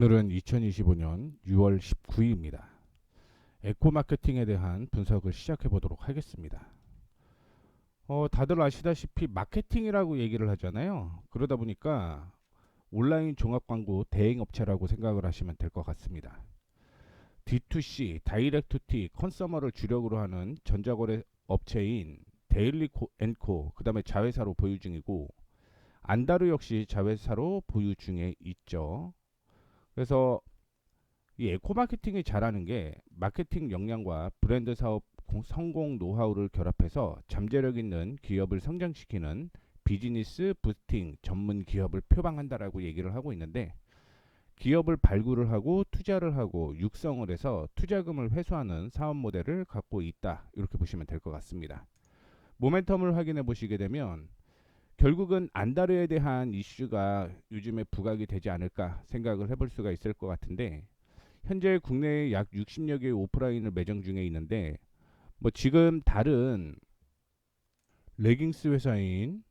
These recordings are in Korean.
오늘은 2025년 6월 19일입니다. 에코 마케팅에 대한 분석을 시작해 보도록 하겠습니다. 어, 다들 아시다시피 마케팅이라고 얘기를 하잖아요. 그러다 보니까 온라인 종합 광고 대행 업체라고 생각을 하시면 될 것 같습니다. D2C, 다이렉트 T, 컨서머를 주력으로 하는 전자거래 업체인 데일리 코- 앤코, 그다음에 자회사로 보유 중이고 안다르 역시 자회사로 보유 중에 있죠. 그래서 이 에코 마케팅이 잘하는 게 마케팅 역량과 브랜드 사업 공- 성공 노하우를 결합해서 잠재력 있는 기업을 성장시키는 비즈니스 부스팅 전문 기업을 표방한다라고 얘기를 하고 있는데 기업을 발굴을 하고 투자를 하고 육성을 해서 투자금을 회수하는 사업 모델을 갖고 있다 이렇게 보시면 될 것 같습니다. 모멘텀을 확인해 보시게 되면 결국은 안다르에 대한 이슈가 요즘에 부각이 되지 않을까 생각을 해볼 수가 있을 것 같은데 현재 국내에 약 60여 개의 오프라인을 매장 중에 있는데 뭐 지금 다른 레깅스 회사인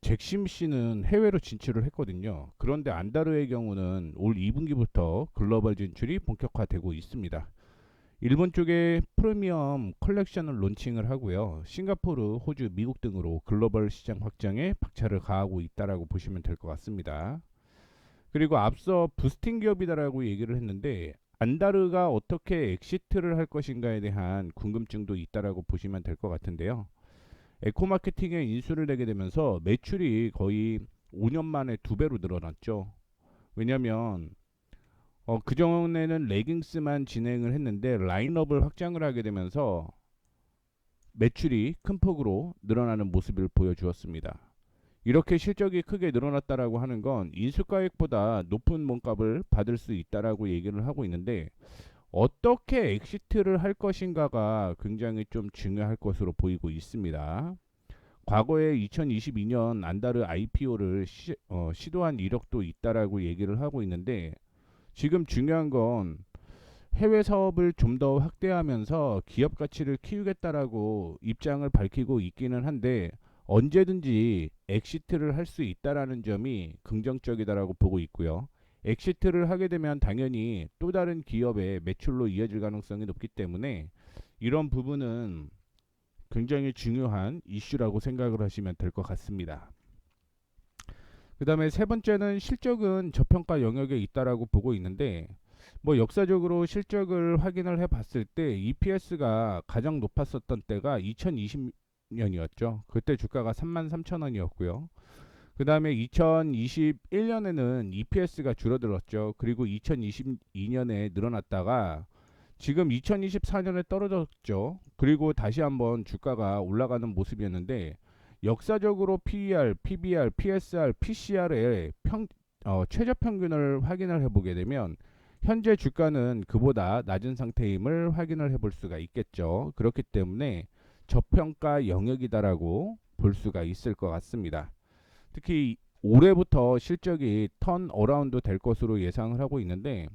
잭심 씨는 해외로 진출을 했거든요. 그런데 안다르의 경우는 올 2분기부터 글로벌 진출이 본격화되고 있습니다. 일본 쪽에 프리미엄 컬렉션을 론칭을 하고요. 싱가포르, 호주, 미국 등으로 글로벌 시장 확장에 박차를 가하고 있다라고 보시면 될 것 같습니다. 그리고 앞서 부스팅 기업이다라고 얘기를 했는데 안다르가 어떻게 엑시트를 할 것인가에 대한 궁금증도 있다라고 보시면 될 것 같은데요. 에코 마케팅에 인수를 내게 되면서 매출이 거의 5년 만에 두 배로 늘어났죠. 왜냐하면 어, 그 전에는 레깅스만 진행을 했는데 라인업을 확장을 하게 되면서 매출이 큰 폭으로 늘어나는 모습을 보여주었습니다. 이렇게 실적이 크게 늘어났다라고 하는 건 인수가액보다 높은 몸값을 받을 수 있다라고 얘기를 하고 있는데 어떻게 엑시트를 할 것인가가 굉장히 좀 중요할 것으로 보이고 있습니다. 과거에 2022년 안다르 IPO를 시, 어, 시도한 이력도 있다라고 얘기를 하고 있는데 지금 중요한 건 해외 사업을 좀 더 확대하면서 기업 가치를 키우겠다라고 입장을 밝히고 있기는 한데 언제든지 엑시트를 할 수 있다라는 점이 긍정적이다라고 보고 있고요. 엑시트를 하게 되면 당연히 또 다른 기업의 매출로 이어질 가능성이 높기 때문에 이런 부분은 굉장히 중요한 이슈라고 생각을 하시면 될 것 같습니다. 그 다음에 세 번째는 실적은 저평가 영역에 있다라고 보고 있는데 뭐 역사적으로 실적을 확인을 해 봤을 때 EPS가 가장 높았었던 때가 2020년이었죠. 그때 주가가 33,000원이었고요. 그 다음에 2021년에는 EPS가 줄어들었죠. 그리고 2022년에 늘어났다가 지금 2024년에 떨어졌죠. 그리고 다시 한번 주가가 올라가는 모습이었는데 역사적으로 PER, PBR, PSR, PCR의 평, 어, 최저 평균을 확인을 해보게 되면 현재 주가는 그보다 낮은 상태임을 확인을 해볼 수가 있겠죠. 그렇기 때문에 저평가 영역이다라고 볼 수가 있을 것 같습니다. 특히 올해부터 실적이 턴 어라운드 될 것으로 예상을 하고 있는데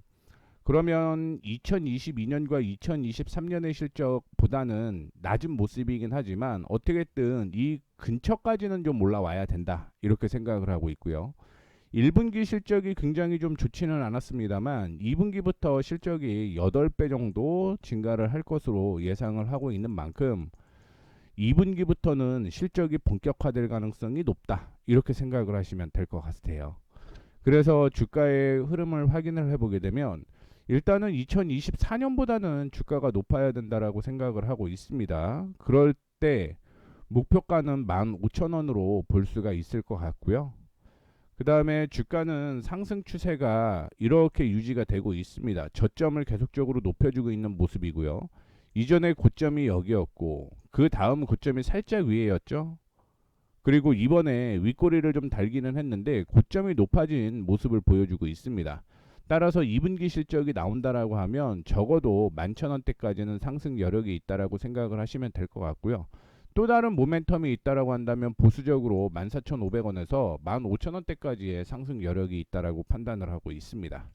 그러면 2022년과 2023년의 실적보다는 낮은 모습이긴 하지만 어떻게든 이 근처까지는 좀 올라와야 된다 이렇게 생각을 하고 있고요. 1분기 실적이 굉장히 좀 좋지는 않았습니다만 2분기부터 실적이 8배 정도 증가를 할 것으로 예상을 하고 있는 만큼 2분기부터는 실적이 본격화될 가능성이 높다 이렇게 생각을 하시면 될 것 같아요. 그래서 주가의 흐름을 확인을 해보게 되면 일단은 2024년보다는 주가가 높아야 된다라고 생각을 하고 있습니다. 그럴 때 목표가는 15,000원으로 볼 수가 있을 것 같고요. 그 다음에 주가는 상승 추세가 이렇게 유지가 되고 있습니다. 저점을 계속적으로 높여주고 있는 모습이고요. 이전에 고점이 여기였고 그 다음 고점이 살짝 위에였죠. 그리고 이번에 윗꼬리를 좀 달기는 했는데 고점이 높아진 모습을 보여주고 있습니다. 따라서 2분기 실적이 나온다라고 하면 적어도 11,000원대까지는 상승 여력이 있다라고 생각을 하시면 될 것 같고요. 또 다른 모멘텀이 있다라고 한다면 보수적으로 14,500원에서 15,000원대까지의 상승 여력이 있다라고 판단을 하고 있습니다.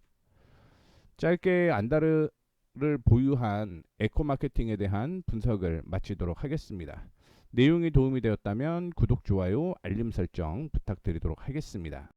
짧게 안다르를 보유한 에코 마케팅에 대한 분석을 마치도록 하겠습니다. 내용이 도움이 되었다면 구독, 좋아요, 알림 설정 부탁드리도록 하겠습니다.